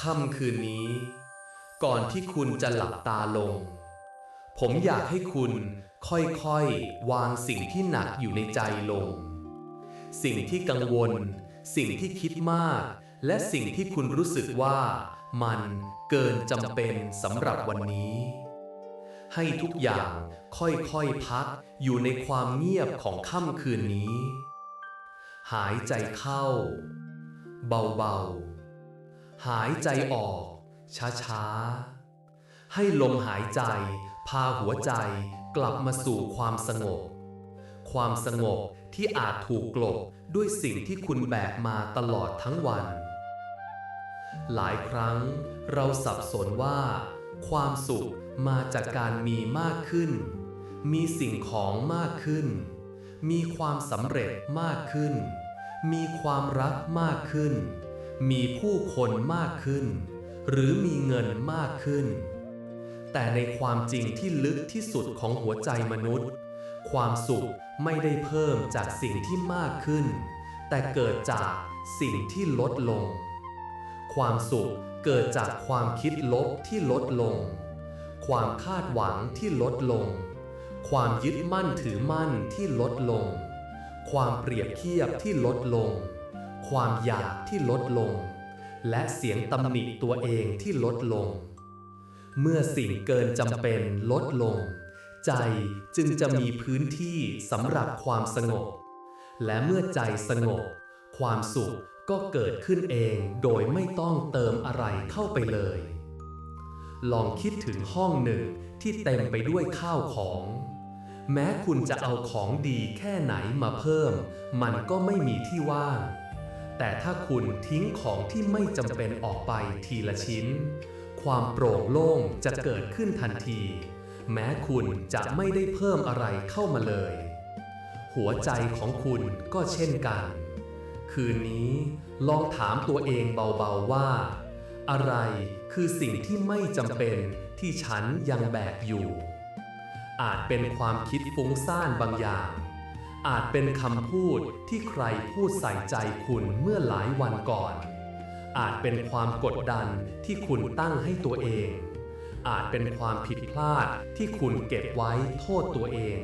ค่ำคืนนี้ ก่อนที่คุณจะหลับตาลง ผมอยากให้คุณค่อยๆ วางสิ่งที่หนักอยู่ในใจลง สิ่งที่กังวล สิ่งที่คิดมาก และสิ่งที่คุณรู้สึกว่ามันเกินจำเป็นสำหรับวันนี้ ให้ทุกอย่างค่อยๆพักอยู่ในความเงียบของค่ำคืนนี้ หายใจเข้า เบาๆ หายใจออก ช้าๆ ให้ลมหายใจ พาหัวใจกลับมาสู่ความสงบ ความสงบที่อาจถูกกลบด้วยสิ่งที่คุณแบกมาตลอดทั้งวัน หลายครั้งเราสับสนว่า ความสุขมาจากการมีมากขึ้น มีสิ่งของมากขึ้น มีความสำเร็จมากขึ้น มีความรักมากขึ้น มีผู้คนมากขึ้น หรือมีเงินมากขึ้น แต่ในความจริงที่ลึกที่สุดของหัวใจมนุษย์ ความสุขไม่ได้เพิ่มจากสิ่งที่มากขึ้น แต่เกิดจากสิ่งที่ลดลง ความสุขเกิดจากความคิดลบที่ลดลง ความคาดหวังที่ลดลง ความยึดมั่นถือมั่นที่ลดลง ความเปรียบเทียบที่ลดลง ความอยากที่ลดลง และเสียงตำหนิตัวเองที่ลดลง เมื่อสิ่งเกินจำเป็นลดลง ใจจึงจะมีพื้นที่สำหรับความสงบ และเมื่อใจสงบ ความสุขก็เกิดขึ้นเองโดยไม่ต้องเติมอะไรเข้าไปเลย ลองคิดถึงห้องหนึ่งที่เต็มไปด้วยข้าวของ แม้คุณจะเอาของดีแค่ไหนมาเพิ่ม มันก็ไม่มีที่ว่าง แต่ถ้าคุณทิ้งของที่ไม่จำเป็นออกไปทีละชิ้น ความโปร่งโล่งจะเกิดขึ้นทันที แม้คุณจะไม่ได้เพิ่มอะไรเข้ามาเลย หัวใจของคุณก็เช่นกัน คืนนี้ลองถามตัวเองเบาๆว่า อะไรคือสิ่งที่ไม่จำเป็นที่ฉันยังแบกอยู่ อาจเป็นความคิดฟุ้งซ่านบางอย่าง อาจเป็นคำพูดที่ใครพูดใส่ใจคุณเมื่อหลายวันก่อน อาจเป็นความกดดันที่คุณตั้งให้ตัวเอง อาจเป็นความผิดพลาดที่คุณเก็บไว้โทษตัวเอง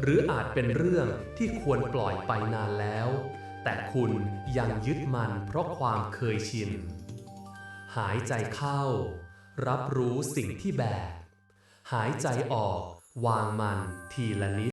หรืออาจเป็นเรื่องที่ควรปล่อยไปนานแล้ว แต่คุณยังยึดมันเพราะความเคยชิน หายใจเข้า รับรู้สิ่งที่แบก หายใจออก วางมันทีละนิด